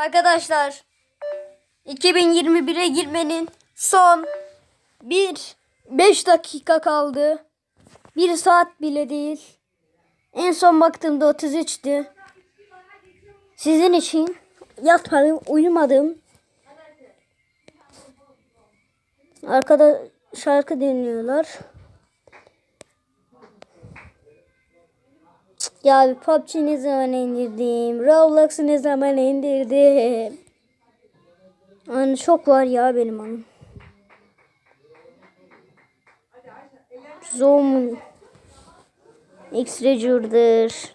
Arkadaşlar 2021'e girmenin son 1 5 dakika kaldı. 1 saat bile değil. En son baktığımda 33'tü. Sizin için yatmadım, uyumadım. Arkada şarkı dinliyorlar. Ya bir PUBG ne zaman indirdim? Roblox'u ne zaman indirdim? Yani çok var ya benim anım. Zoom X-Rager'dır.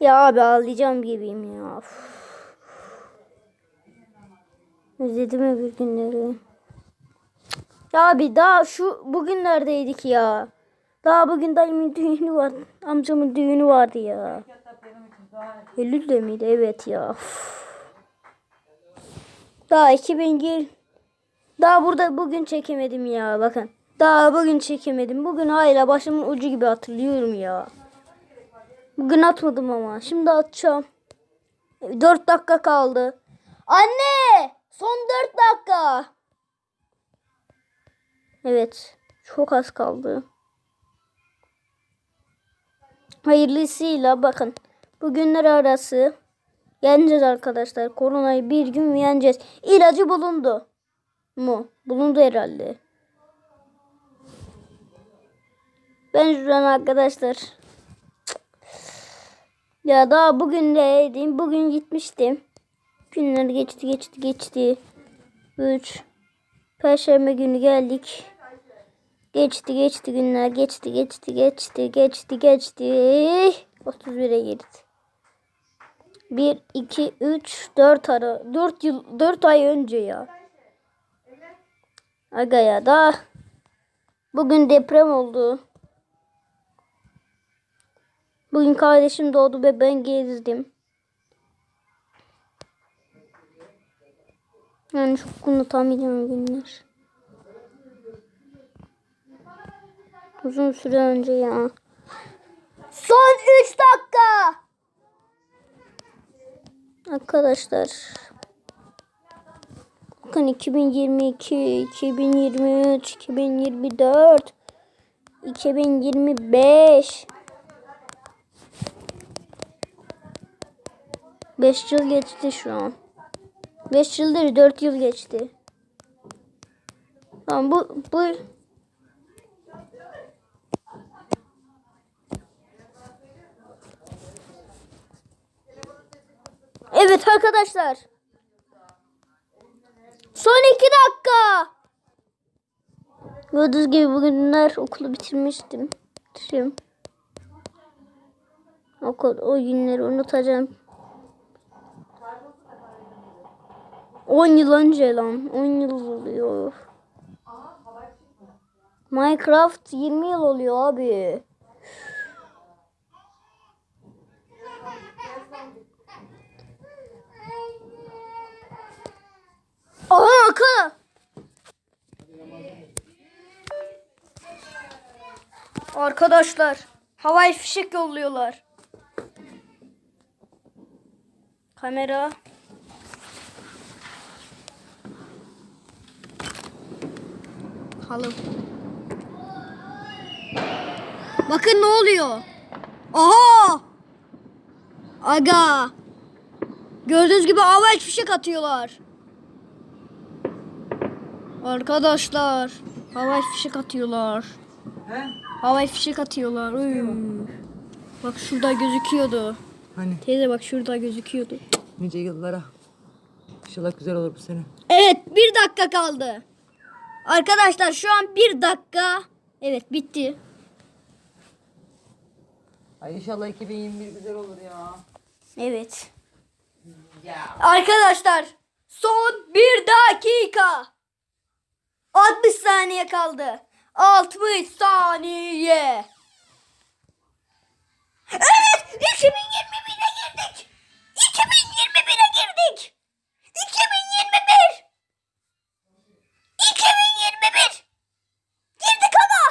Ya abi ağlayacağım gibiyim ya. Üf. Özledim öbür günleri. Ya abi daha şu bugünlerdeydik ya. Daha bugün dayımın düğünü var. Amcamın düğünü vardı ya. Eylül'de miydi? Evet ya. Üf. Daha 2020 daha burada bugün çekemedim ya bakın. Daha bugün çekemedim. Bugün hala başımın ucu gibi hatırlıyorum ya. Bugün atmadım ama. Şimdi atacağım. 4 dakika kaldı. Anne! Son 4 dakika. Evet. Çok az kaldı. Hayırlısıyla bakın. Bugünler arası yeneceğiz arkadaşlar. Koronayı bir gün yeneceğiz. İlacı bulundu mu? Bulundu herhalde. Ben şuradan arkadaşlar. Ya daha bugün neydim? Bugün gitmiştim. Günler geçti geçti geçti. 3 Perşembe günü geldik. Geçti geçti günler geçti geçti geçti geçti geçti. 31'e girdi. 1 2 3 4 ara 4 yıl 4 ay önce ya. Aga ya da bugün deprem oldu. Bugün kardeşim doğdu ve ben gezdim. Yani çok unutamayacağım günler. Uzun süre önce ya. Son 3 dakika. Arkadaşlar. Bakın 2022, 2023, 2024, 2025. 5 yıl geçti şu an. 5 yıldır 4 yıl geçti. Tamam bu bu Evet arkadaşlar. Son 2 dakika. Gördüğünüz gibi bugünler okulu bitirmiştim. Şimdi okul o günleri unutacağım. 10 yıl önce lan. 10 yıl oluyor. Minecraft 20 yıl oluyor abi. Aha akı. Arkadaşlar havai fişek yolluyorlar. Kamera. Halı. Bakın ne oluyor. Aha! Aga. Gördüğünüz gibi havai fişek atıyorlar. Arkadaşlar havai fişek atıyorlar. He? Havai fişek atıyorlar. Uy. Bak şurada gözüküyordu. Hani Teyze bak şurada gözüküyordu. nice yıllara. İnşallah güzel olur bu sene. Evet bir dakika kaldı. Arkadaşlar şu an bir dakika. Evet bitti. Ay inşallah 2021 güzel olur ya. Evet. Ya. Arkadaşlar son bir dakika. 60 saniye kaldı. 60 saniye. Evet 2021'e girdik. 2021'e girdik. 2021. 2021. Girdik ama.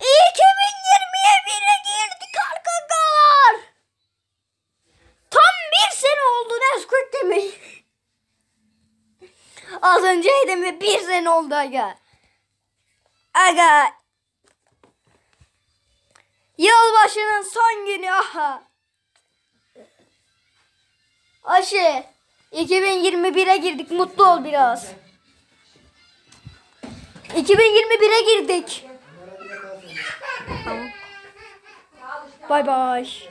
2021'e girdik arkadaşlar. Tam bir sene oldu Nesquik demeyin. Az önceydi mi? Bir sene oldu aga. Aga. Yılbaşının son günü aha. Aşı. 2021'e girdik. Mutlu ol biraz. 2021'e girdik. Bay bay.